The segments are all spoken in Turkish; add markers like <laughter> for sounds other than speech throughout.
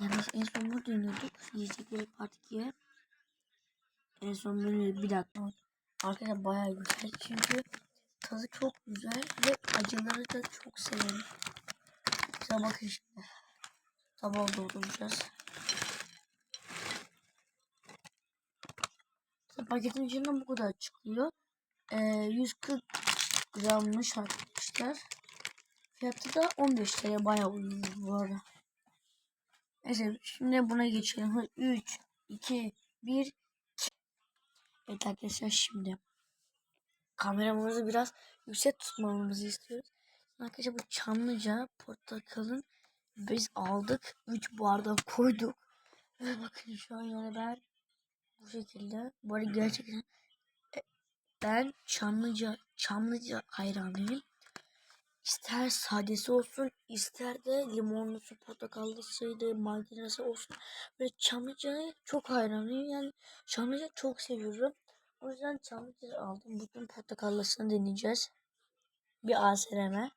Yani en son bunu deniyorduk. Yiyecekleri part 2'ye. En son menü bir dakika. Arkadaşlar bayağı güzel. Çünkü tadı çok güzel ve acıları da çok severim. Size bakın şimdi. Tabağı dolduracağız. Paketin içinden bu kadar çıkıyor. Ee, 140 grammış arkadaşlar. Fiyatı da 15 TL bayağı ucuz bu arada. Neyse şimdi buna geçelim. 3, 2, 1. Evet arkadaşlar şimdi kameramızı biraz yüksek tutmamızı istiyoruz. Arkadaşlar bu Çamlıca portakalın biz aldık. 3 bardak koyduk. Ve bakın şu an yani ben bu şekilde. Bu arada gerçekten e, ben Çamlıca Çamlıca hayranıyım. İster sadesi olsun, ister de limonlusu, portakallısıydı, mandalası olsun. Böyle Çamlıca'ya çok hayranıyım. Yani Çamlıca çok seviyorum. O yüzden Çamlıca aldım. Bugün portakallısını deneyeceğiz. Bir ASMR.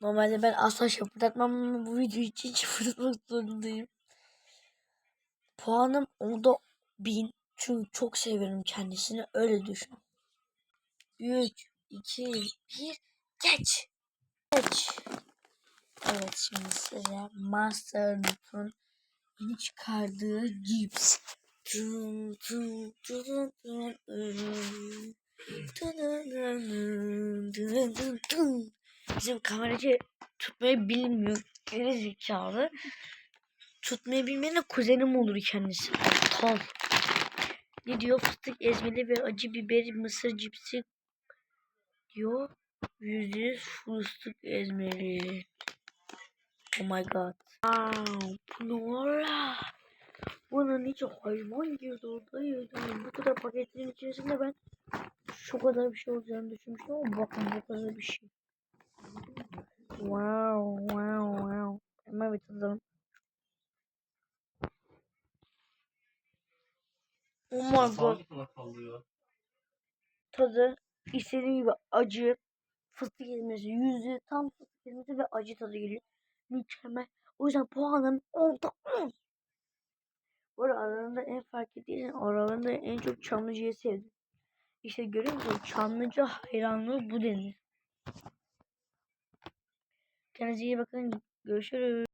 Normalde ben asla şapırdatmam ama bu video için <laughs> şapırdatmak zorundayım. Puanım onda bin. Çünkü çok seviyorum kendisini. Öyle düşün. 3, 2, 1, geç. Geç. Evet şimdi size Master Note'un yeni çıkardığı cips. Tum, tum, tum, tum, tum. Bizim kameracı tutmayı bilmiyor. Geri zekalı. Tutmayı bilmeyen de kuzenim olur kendisi. Aptal. Ne diyor? Fıstık ezmeli ve acı biber mısır cipsi diyor. Yüzde yüz fıstık ezmeli. Oh my god. Wow, ola? Bunun içi hayvan girdi orada yani bu kadar paketin içerisinde ben şu kadar bir şey olacağını düşünmüştüm ama bakın bu kadar bir şey. Wow, wow, wow. Hemen bir tadalım. Kalıyor. Tadı istediğim gibi acı. Fıstık ezmesi, yüzü tam fıstık ezmesi ve acı tadı geliyor. Mükemmel. O yüzden puanım 10'da 10. Bu arada aralarında en fark ettiysen aralarında en çok Çamlıca'yı sevdim. İşte görüyor musun? Çamlıca hayranlığı bu denir. Kendinize iyi bakın. Görüşürüz.